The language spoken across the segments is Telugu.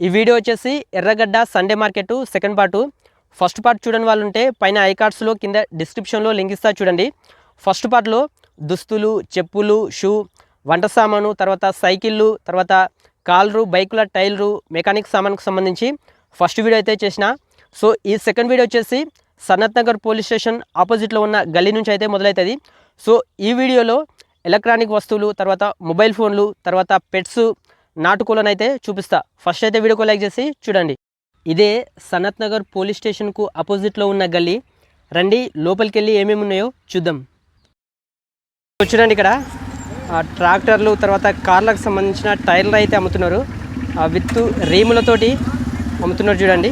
ఈ వీడియో వచ్చేసి Erragadda Sunday market second part first part చూడని వాళ్ళు ఉంటే పైన ఐ కార్డ్స్లో కింద డిస్క్రిప్షన్లో లింక్ ఇస్తా చూడండి. ఫస్ట్ పార్ట్లో దుస్తులు చెప్పులు షూ వంట సామాను తర్వాత సైకిళ్ళు తర్వాత కాలరు బైకుల టైర్లు మెకానిక్ సామాన్కు సంబంధించి ఫస్ట్ వీడియో అయితే చేసిన. సో ఈ సెకండ్ వీడియో వచ్చేసి సనత్ నగర్ పోలీస్ స్టేషన్ ఆపోజిట్లో ఉన్న గల్లీ నుంచి అయితే మొదలవుతుంది సో ఈ వీడియోలో ఎలక్ట్రానిక్ వస్తువులు తర్వాత మొబైల్ ఫోన్లు తర్వాత పెట్స్ నాటుకోలను అయితే చూపిస్తా. ఫస్ట్ అయితే వీడియోకు లైక్ చేసి చూడండి. ఇదే సనత్ నగర్ పోలీస్ స్టేషన్కు అపోజిట్లో ఉన్న గల్లీ. రండి లోపలికి వెళ్ళి ఏమేమి ఉన్నాయో చూద్దాం. చూడండి ఇక్కడ. ఆ, ట్రాక్టర్లు తర్వాత కార్లకు సంబంధించిన టైర్లు అయితే అమ్ముతున్నారు. ఆ, విత్ రీములతోటి అమ్ముతున్నారు చూడండి.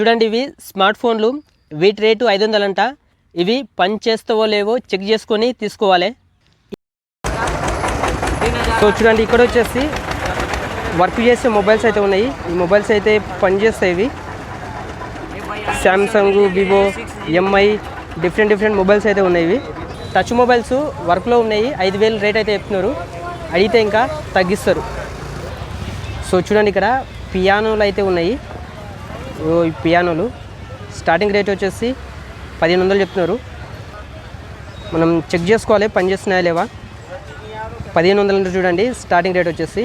చూడండి ఇవి స్మార్ట్ ఫోన్లు. వీటి రేటు ఐదు వందలంట. ఇవి పని చేస్తావో లేవో చెక్ చేసుకొని తీసుకోవాలి. సో చూడండి ఇక్కడ వచ్చేసి వర్క్ చేసే మొబైల్స్ అయితే ఉన్నాయి. ఈ మొబైల్స్ అయితే పనిచేస్తాయి ఇవి. Samsung Vivo MI different different mobiles అయితే ఉన్నాయి ఇవి. టచ్ మొబైల్స్ వర్క్లో ఉన్నాయి. ఐదు వేలు రేట్ అయితే చెప్తున్నారు. అడిగితే ఇంకా తగ్గిస్తారు. సో చూడండి ఇక్కడ పియానోలు అయితే ఉన్నాయి. ఓ ఈ పియానోలు. స్టార్టింగ్ రేట్ వచ్చేసి పదిహేను వందలు చెప్తున్నారు. మనం చెక్ చేసుకోవాలి పని చేస్తున్నాయా లేవా? పదిహేను వందలు అంటే చూడండి. స్టార్టింగ్ రేట్ వచ్చేసి.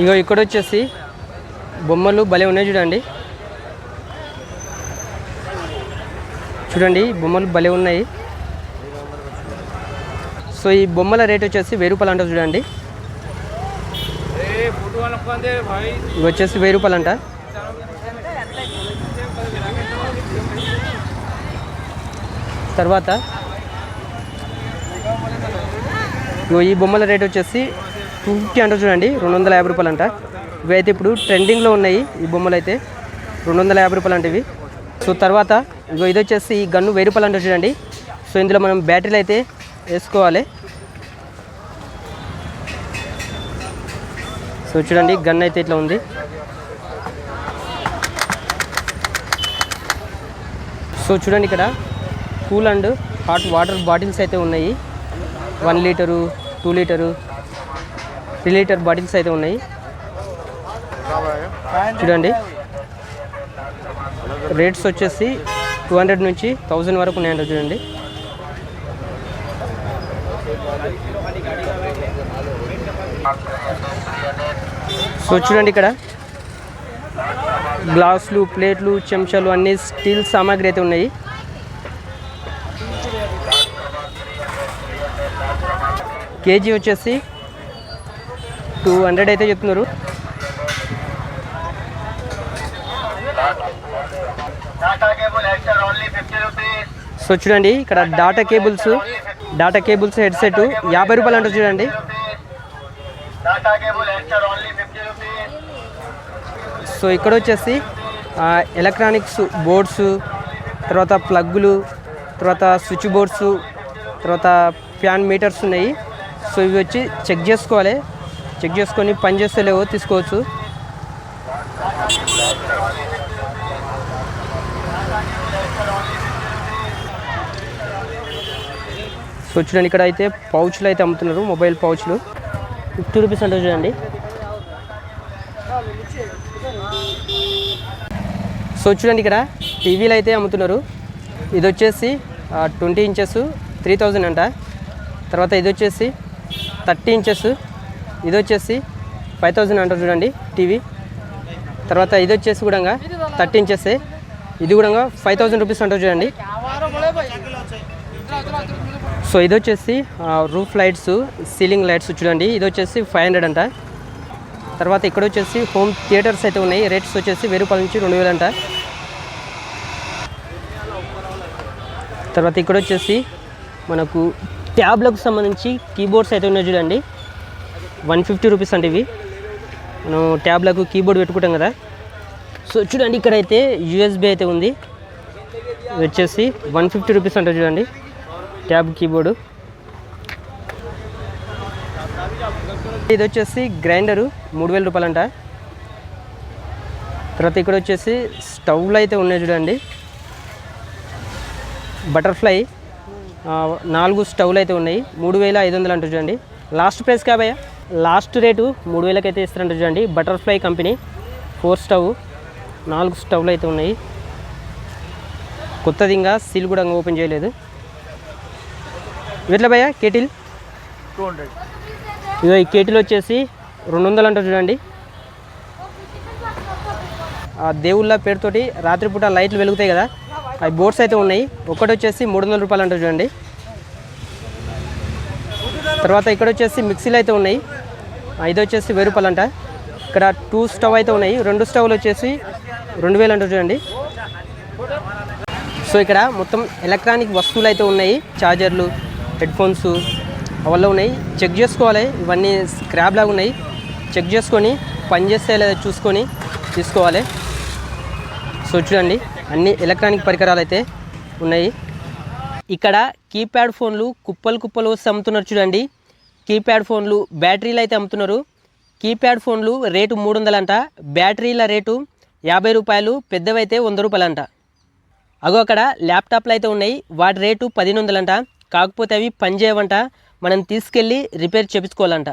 ఇగో ఇక్కడ వచ్చేసి బొమ్మలు భలే ఉన్నాయి చూడండి. చూడండి బొమ్మలు భలే ఉన్నాయి. సో ఈ బొమ్మల రేట్ వచ్చేసి వెయ్యి రూపాయలు అంటారు చూడండి. ఇవి వచ్చేసి వెయ్యి రూపాయలు అంట. తర్వాత ఇగో ఈ బొమ్మల రేట్ వచ్చేసి టూ ఫిఫ్టీ అంటారు చూడండి రెండు వందల యాభై రూపాయలు అంట ఇవైతే ఇప్పుడు ట్రెండింగ్లో ఉన్నాయి ఈ బొమ్మలు అయితే. రెండు వందల యాభై రూపాయలు అంటే ఇవి. సో తర్వాత ఇగో ఇది వచ్చేసి ఈ గన్ను వెయ్యి రూపాయలు అంట చూడండి. సో ఇందులో మనం బ్యాటరీలు అయితే వేసుకోవాలి. సో చూడండి గన్ అయితే ఇట్లా ఉంది. సో చూడండి ఇక్కడ cool and hot water bottles అయితే ఉన్నాయి. One litre two litre three litre bottles అయితే ఉన్నాయి. చూడండి. రేట్స్ వచ్చేసి టూ హండ్రెడ్ నుంచి థౌజండ్ వరకు ఉన్నాయంట చూడండి. సో చూడండి ఇక్కడ. గ్లాసులు ప్లేట్లు చెంచాలు అన్ని స్టీల్ సామాగ్రి అయితే ఉన్నాయి. కేజీ వచ్చేసి టూ హండ్రెడ్ అయితే చెప్తున్నారు. సో చూడండి ఇక్కడ data cables data cables headset యాభై రూపాయలు అంటారు చూడండి. సో ఇక్కడ వచ్చేసి ఎలక్ట్రానిక్స్ బోర్డ్స్ తర్వాత ప్లగ్గులు తర్వాత స్విచ్ బోర్డ్స్ తర్వాత ఫ్యాన్ మీటర్స్ ఉన్నాయి. సో ఇవి వచ్చి చెక్ చేసుకోవాలి. చెక్ చేసుకొని పని చేస్తే లేవో తీసుకోవచ్చు. సో చూడండి ఇక్కడ అయితే పౌచ్లు అయితే అమ్ముతున్నారు మొబైల్ పౌచ్లు. ఫిఫ్టీ రూపీస్ అంటే చూడండి. సో చూడండి ఇక్కడ టీవీలు అయితే అమ్ముతున్నారు. ఇది వచ్చేసి ట్వంటీ ఇంచెస్ త్రీ థౌజండ్ అంట. తర్వాత ఇది వచ్చేసి థర్టీ ఇంచెస్. ఇది వచ్చేసి ఫైవ్ థౌజండ్ అంటారు చూడండి టీవీ. తర్వాత ఇది వచ్చేసి కూడా థర్టీ ఇంచెస్. ఇది కూడా ఫైవ్ థౌజండ్ రూపీస్ అంటారు చూడండి. సో ఇది వచ్చేసి రూఫ్ లైట్స్ సీలింగ్ లైట్స్ చూడండి. ఇది వచ్చేసి ఫైవ్ హండ్రెడ్ అంట. తర్వాత ఇక్కడ వచ్చేసి హోమ్ థియేటర్స్ అయితే ఉన్నాయి. రేట్స్ వచ్చేసి వెయ్యి రూపాయల నుంచి రెండు వేలు అంట. తర్వాత ఇక్కడ వచ్చేసి మనకు ట్యాబ్లకు సంబంధించి కీబోర్డ్స్ అయితే ఉన్నాయి చూడండి. వన్ ఫిఫ్టీ రూపీస్ అండి ఇవి. మనం ట్యాబ్లకు కీబోర్డ్ పెట్టుకుంటాం కదా. సో చూడండి ఇక్కడ అయితే యూఎస్బి అయితే ఉంది. వచ్చేసి వన్ ఫిఫ్టీ రూపీస్ అంటారు చూడండి ట్యాబ్ కీబోర్డు. ఇది వచ్చేసి గ్రైండరు మూడు వేల రూపాయలంట. తర్వాత ఇక్కడ వచ్చేసి స్టవ్లు అయితే ఉన్నాయి చూడండి. బటర్ఫ్లై నాలుగు స్టవ్లు అయితే ఉన్నాయి. మూడు వేల ఐదు వందలు అంటారు చూడండి. లాస్ట్ ప్రైస్ కాబయ్య లాస్ట్ రేటు మూడు వేలకి అయితే ఇస్తారంటారు చూడండి. బటర్ఫ్లై కంపెనీ ఫోర్ స్టవ్ నాలుగు స్టవ్లు అయితే ఉన్నాయి. కొత్తది ఇంకా సీల్ కూడా ఇంకా ఓపెన్ చేయలేదు. ఎట్లా భయ్య? కేటిల్? టూ హండ్రెడ్ ఇదో ఈ కేటిల్ వచ్చేసి రెండు వందలు అంటారు చూడండి. ఆ దేవుళ్ళ పేరుతోటి రాత్రిపూట లైట్లు వెలుగుతాయి కదా. అవి బోర్డ్స్ అయితే ఉన్నాయి. ఒకటి వచ్చేసి మూడు వందల రూపాయలు అంటారు చూడండి. తర్వాత ఇక్కడ వచ్చేసి మిక్సీలు అయితే ఉన్నాయి. ఐదు ఇది వచ్చేసి వెయ్యి రూపాయలు అంట. ఇక్కడ టూ స్టవ్ అయితే ఉన్నాయి. రెండు స్టవ్లు వచ్చేసి రెండు వేలు అంటారు చూడండి. సో ఇక్కడ మొత్తం ఎలక్ట్రానిక్ వస్తువులు అయితే ఉన్నాయి. ఛార్జర్లు హెడ్ఫోన్స్ అవల్ల ఉన్నాయి. చెక్ చేసుకోవాలి. ఇవన్నీ స్క్రాబ్లాగా ఉన్నాయి. చెక్ చేసుకొని పనిచేస్తే లేదా చూసుకొని తీసుకోవాలి. సో చూడండి. అన్ని ఎలక్ట్రానిక్ పరికరాలు అయితే ఉన్నాయి. ఇక్కడ కీప్యాడ్ ఫోన్లు కుప్పలు కుప్పలు వస్తే అమ్ముతున్నారు చూడండి. కీప్యాడ్ ఫోన్లు బ్యాటరీలు అయితే అమ్ముతున్నారు. కీప్యాడ్ ఫోన్లు రేటు మూడు వందలంట. బ్యాటరీల రేటు యాభై రూపాయలు పెద్దవైతే వంద రూపాయలంట. అగో అక్కడ ల్యాప్టాప్లు అయితే ఉన్నాయి. వాటి రేటు పదిహేను వందలంట. కాకపోతే అవి పనిచేయవంట మనం తీసుకెళ్ళి రిపేర్ చేపించుకోవాలంట.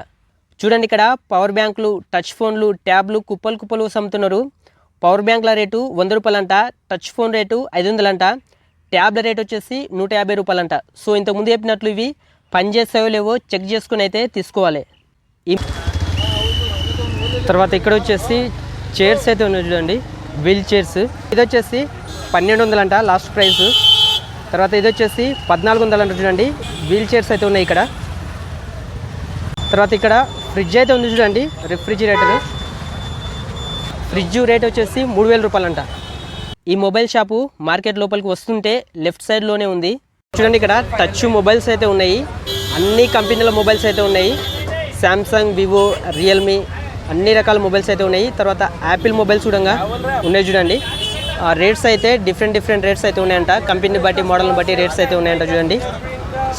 చూడండి ఇక్కడ పవర్ బ్యాంకులు టచ్ ఫోన్లు ట్యాబ్లు కుప్పలు కుప్పలు అమ్ముతున్నారు. పవర్ బ్యాంకుల రేటు వంద రూపాయలంట టచ్ ఫోన్ రేటు ఐదు వందలంట ట్యాబ్ల రేట్ వచ్చేసి నూట యాభై రూపాయలంట. సో ఇంతకుముందు చెప్పినట్లు ఇవి పనిచేస్తాయో లేవో చెక్ చేసుకుని అయితే తీసుకోవాలి. తర్వాత ఇక్కడ వచ్చేసి చైర్స్ అయితే ఉన్నాయి చూడండి వీల్ చైర్స్. ఇది వచ్చేసి పన్నెండు వందలంట లాస్ట్ ప్రైస్. తర్వాత ఇది వచ్చేసి పద్నాలుగు వందలు అంట చూడండి వీల్ చైర్స్ అయితే ఉన్నాయి ఇక్కడ. తర్వాత ఇక్కడ ఫ్రిడ్జ్ అయితే ఉంది చూడండి రిఫ్రిజిరేటర్. ఫ్రిడ్జ్ రేట్ వచ్చేసి మూడు వేల రూపాయలంట. ఈ మొబైల్ షాపు మార్కెట్ లోపలికి వస్తుంటే లెఫ్ట్ సైడ్లోనే ఉంది. చూడండి ఇక్కడ టచ్ మొబైల్స్ అయితే ఉన్నాయి. అన్ని కంపెనీల మొబైల్స్ అయితే ఉన్నాయి. శాంసంగ్ వివో రియల్మీ అన్ని రకాల మొబైల్స్ అయితే ఉన్నాయి. తర్వాత యాపిల్ మొబైల్స్ కూడా ఉన్నాయి చూడండి. ఆ రేట్స్ అయితే డిఫరెంట్ డిఫరెంట్ రేట్స్ అయితే ఉన్నాయంట. కంపెనీని బట్టి మోడల్ని బట్టి రేట్స్ అయితే ఉన్నాయంట చూడండి.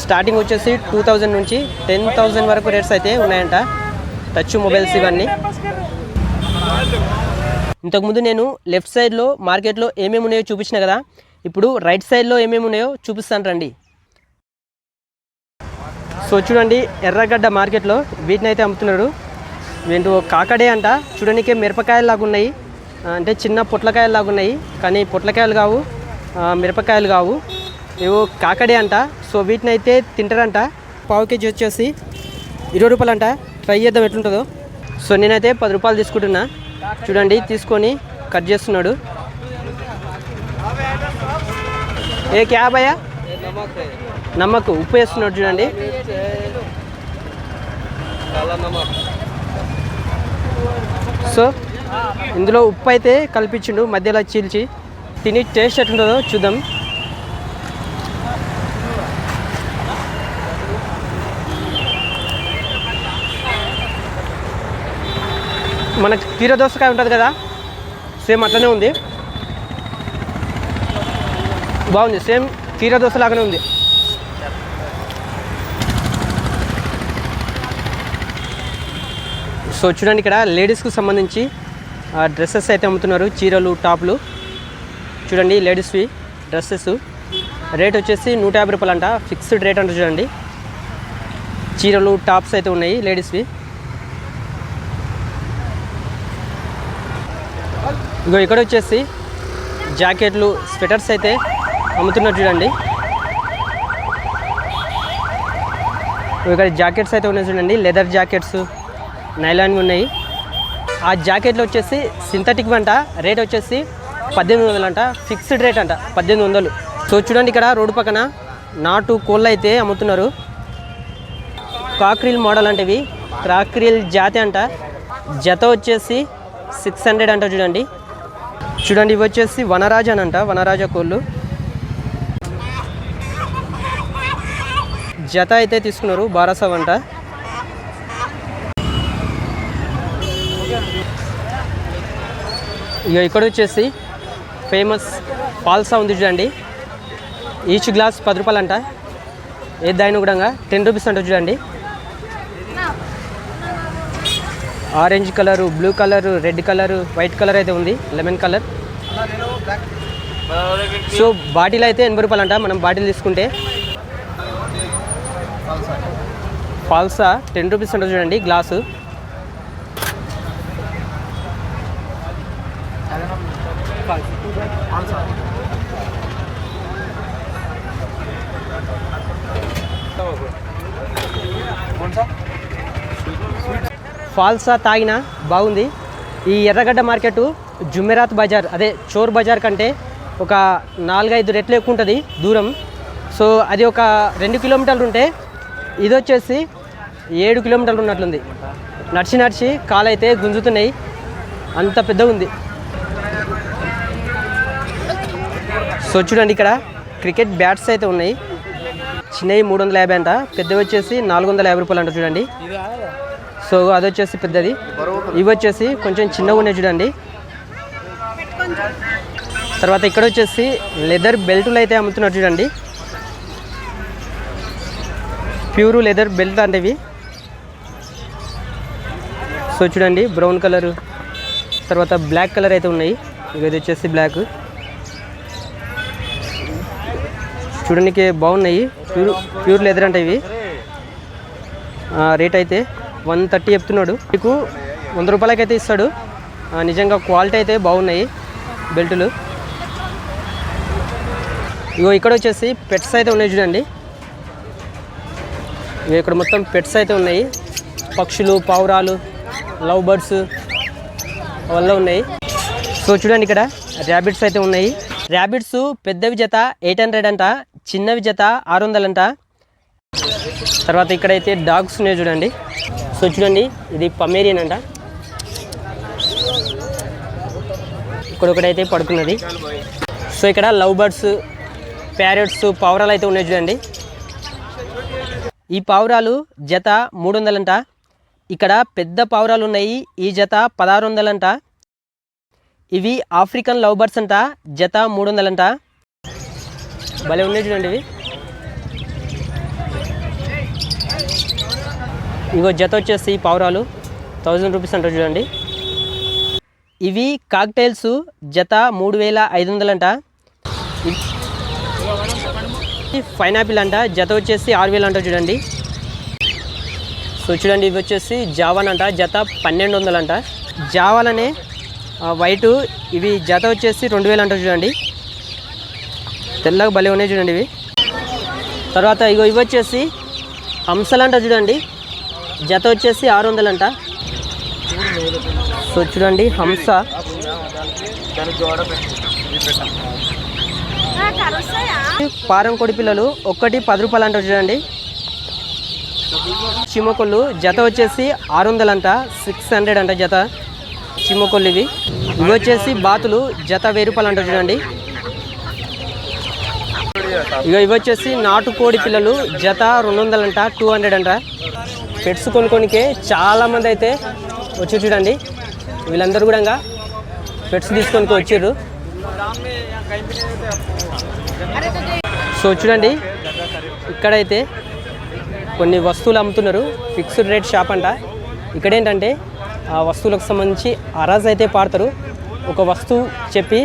స్టార్టింగ్ వచ్చేసి టూ థౌజండ్ నుంచి టెన్ థౌజండ్ వరకు రేట్స్ అయితే ఉన్నాయంట. టచ్ మొబైల్స్ ఇవన్నీ. ఇంతకుముందు నేను లెఫ్ట్ సైడ్లో మార్కెట్లో ఏమేమి ఉన్నాయో చూపించిన కదా ఇప్పుడు రైట్ సైడ్లో ఏమేమి ఉన్నాయో చూపిస్తాను రండి. సో చూడండి ఎర్రగడ్డ మార్కెట్లో వీటిని అయితే అమ్ముతున్నాడు ఏంటో కాకడే అంట చూడడానికి మిరపకాయలు లాగా ఉన్నాయి అంటే చిన్న పొట్లకాయలు లాగా ఉన్నాయి కానీ పొట్లకాయలు కావు మిరపకాయలు కావు. ఏవో కాకడే అంట సో వీటిని అయితే తింటారంట. పావు కేజీ వచ్చేసి ఇరవై రూపాయలు అంట ట్రై చేద్దాం ఎట్లుంటుందో. సో నేనైతే పది రూపాయలు తీసుకుంటున్నా. చూడండి తీసుకొని కట్ చేస్తున్నాడు. ఏ క్యాబ్ అయ్యా? నమ్మకు ఉప్పు వేస్తున్నాడు చూడండి. సో ఇందులో ఉప్పు అయితే కల్పించిండు మధ్యలో చీల్చి. తిని టేస్ట్ ఎట్లుంటుందో చూద్దాం. మనకి కీర దోసకాయ ఉంటుంది కదా సేమ్ అట్లనే ఉంది. బాగుంది సేమ్ కీర దోశ లాగానే ఉంది. సో చూడండి ఇక్కడ లేడీస్కు సంబంధించి డ్రెస్సెస్ అయితే అమ్ముతున్నారు చీరలు టాప్లు. చూడండి లేడీస్వి డ్రెస్సెస్. రేట్ వచ్చేసి నూట యాభై రూపాయలు అంట ఫిక్స్డ్ రేట్ అంటే చూడండి. చీరలు టాప్స్ అయితే ఉన్నాయి లేడీస్వి. ఇగో ఇక్కడ వచ్చేసి జాకెట్లు స్వెటర్స్ అయితే అమ్ముతున్నారు చూడండి. ఇక్కడ జాకెట్స్ అయితే ఉన్నాయి చూడండి. లెదర్ జాకెట్స్ నైలాన్వి ఉన్నాయి. ఆ జాకెట్లు వచ్చేసి సింథటిక్ అంట రేట్ వచ్చేసి పద్దెనిమిది వందలు అంట. ఫిక్స్డ్ రేట్ అంట. పద్దెనిమిది వందలు. సో చూడండి ఇక్కడ రోడ్డు పక్కన నాటు కోళ్ళు అయితే అమ్ముతున్నారు. కాక్రిల్ మోడల్ అంటే ఇవి జాతి అంట. జత వచ్చేసి సిక్స్ హండ్రెడ్ అంట చూడండి. చూడండి ఇవి వచ్చేసి వనరాజ అని అంట వనరాజ కోళ్ళు. జత అయితే తీసుకున్నారు బారాసవ్ అంట. ఇక ఇక్కడ వచ్చేసి ఫేమస్ పాల్సా ఉంది చూడండి. ఈచ్ గ్లాస్ పది రూపాయలంట. ఏ దాని కూడా టెన్ రూపీస్ అంట చూడండి. Orange colour blue colour red colour white colour అయితే ఉంది లెమన్ కలర్. సో బాటిల్ అయితే ఎనభై రూపాయలు అంట మనం బాటిల్ తీసుకుంటే. ఫాల్సా టెన్ రూపీస్ ఉంటుంది చూడండి గ్లాసు. ఫాల్సా తాగినా బాగుంది. ఈ ఎర్రగడ్డ మార్కెట్ జుమెరాత్ బజార్ అదే చోర్ బజార్ కంటే ఒక నాలుగైదు రెట్లు ఎక్కువ ఉంటుంది దూరం. సో అది ఒక రెండు కిలోమీటర్లు ఉంటే ఇది వచ్చేసి ఏడు కిలోమీటర్లు ఉన్నట్లుంది. నడిచి నడిచి కాలైతే గుంజుతున్నాయి. అంత పెద్దగా ఉంది. సో చూడండి ఇక్కడ క్రికెట్ బ్యాట్స్ అయితే ఉన్నాయి. చిన్నవి మూడు వందల యాభై అంట పెద్దవి వచ్చేసి నాలుగు వందల యాభై రూపాయలు అంట చూడండి. సో అది వచ్చేసి పెద్దది. ఇవి వచ్చేసి కొంచెం చిన్నగా ఉన్నాయి చూడండి. తర్వాత ఇక్కడ వచ్చేసి లెదర్ బెల్టులు అయితే అమ్ముతున్నారు చూడండి. ప్యూర్ లెదర్ బెల్ట్ అంటే ఇవి సో చూడండి బ్రౌన్ కలర్. తర్వాత బ్లాక్ కలర్ అయితే ఉన్నాయి. ఇవి ఇది వచ్చేసి బ్లాక్. చూడడానికి బాగున్నాయి. ప్యూర్ ప్యూర్ లెదర్ అంటే ఇవి రేట్ అయితే వన్ థర్టీ చెప్తున్నాడు. మీకు వంద రూపాయలకి అయితే ఇస్తాడు. ఆ, నిజంగా క్వాలిటీ అయితే బాగున్నాయి బెల్టులు. ఇగో ఇక్కడ వచ్చేసి పెట్స్ అయితే ఉన్నాయి చూడండి. ఇవి ఇక్కడ మొత్తం పెట్స్ అయితే ఉన్నాయి. పక్షులు పావురాలు లవ్ బర్డ్స్ వల్ల ఉన్నాయి. సో చూడండి ఇక్కడ ర్యాబిట్స్ అయితే ఉన్నాయి. ర్యాబిట్స్ పెద్దవి జత ఎయిట్ హండ్రెడ్ అంట చిన్నవి జత ఆరు వందలు అంట తర్వాత ఇక్కడైతే డాగ్స్ ఉన్నాయి చూడండి. సో చూడండి ఇది పమేరియన్ అంట. ఇక్కడ ఒకటైతే పడుకున్నది. సో ఇక్కడ లవ్ బర్డ్స్ ప్యారెట్స్ పావురాలు అయితే ఉన్నాయి చూడండి. ఈ పావురాలు జత మూడు వందలంట ఇక్కడ పెద్ద పావురాలు ఉన్నాయి ఈ జత పదహారు వందలంట ఇవి ఆఫ్రికన్ లవ్ బర్డ్స్ అంట జత మూడు వందలంట భలే ఉన్నాయి చూడండి ఇవి. ఇగో జత వచ్చేసి పావురాలు. థౌజండ్ రూపీస్ అంటారు చూడండి. ఇవి కాక్టైల్స్ జత మూడు వేల ఐదు వందలంట. పైనాపిల్ అంట జత వచ్చేసి ఆరు వేలు అంటారు చూడండి. సో చూడండి ఇవి వచ్చేసి జావాన్ అంట జత పన్నెండు వందలంట. జావాలనే వైటు ఇవి జత వచ్చేసి రెండు వేలు అంటారు చూడండి. తెల్లగా భలే ఉన్నాయి చూడండి ఇవి. తర్వాత ఇగో ఇవి వచ్చేసి హంసలంట చూడండి. జత వచ్చేసి ఆరు వందలంట. సో చూడండి హంస. పారం కొడి పిల్లలు ఒక్కటి పది రూపాయలు అంట చూడండి. చిమ్మకొల్లు జత వచ్చేసి ఆరు వందలంట సిక్స్ హండ్రెడ్ అంట జత. చిమ్మకొల్లు ఇవి. ఇవి వచ్చేసి బాతులు జత వెయ్యి రూపాయలు అంట చూడండి. ఇక ఇవి వచ్చేసి నాటు కోడి పిల్లలు జత రెండు వందలంట టూ హండ్రెడ్ అంట. పెట్స్ కొనుక్కొనికే చాలా మంది అయితే వచ్చి చూడండి. వీళ్ళందరూ కూడా పెట్స్ తీసుకొని వచ్చారు సో చూడండి ఇక్కడైతే కొన్ని వస్తువులు అమ్ముతున్నారు. ఫిక్స్డ్ రేట్ షాప్ అంట. ఇక్కడ ఏంటంటే ఆ వస్తువులకు సంబంధించి అరాజ్ అయితే పాడతారు. ఒక వస్తువు చెప్పి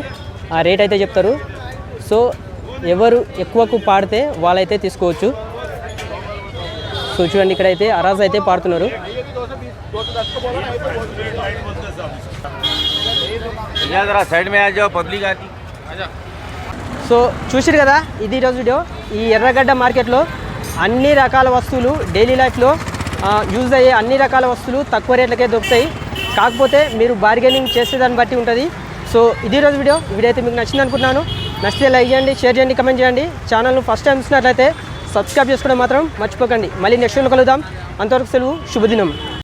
ఆ రేట్ అయితే చెప్తారు. సో ఎవరు ఎక్కువకు పాడితే వాళ్ళైతే తీసుకోవచ్చు. సో చూడండి అయితే అరాజ్ అయితే పాడుతున్నారు. సో చూసారు కదా ఇది ఈరోజు వీడియో. ఈ ఎర్రగడ్డ మార్కెట్లో అన్ని రకాల వస్తువులు డైలీ లైఫ్లో యూజ్ అయ్యే అన్ని రకాల వస్తువులు తక్కువ రేట్లకే దొరుకుతాయి. కాకపోతే మీరు బార్గెనింగ్ చేసేదాన్ని బట్టి ఉంటుంది. సో ఇది రోజు వీడియో. వీడియో అయితే మీకు నచ్చింది అనుకుంటున్నాను. నచ్చితే లైక్ చేయండి షేర్ చేయండి కమెంట్ చేయండి. ఛానల్ను ఫస్ట్ టైం చూసినట్లయితే సబ్స్క్రైబ్ చేసుకోవడం మాత్రం మర్చిపోకండి. మళ్ళీ నెక్స్ట్ కలుద్దాం. అంతవరకు సెలవు. శుభదినం.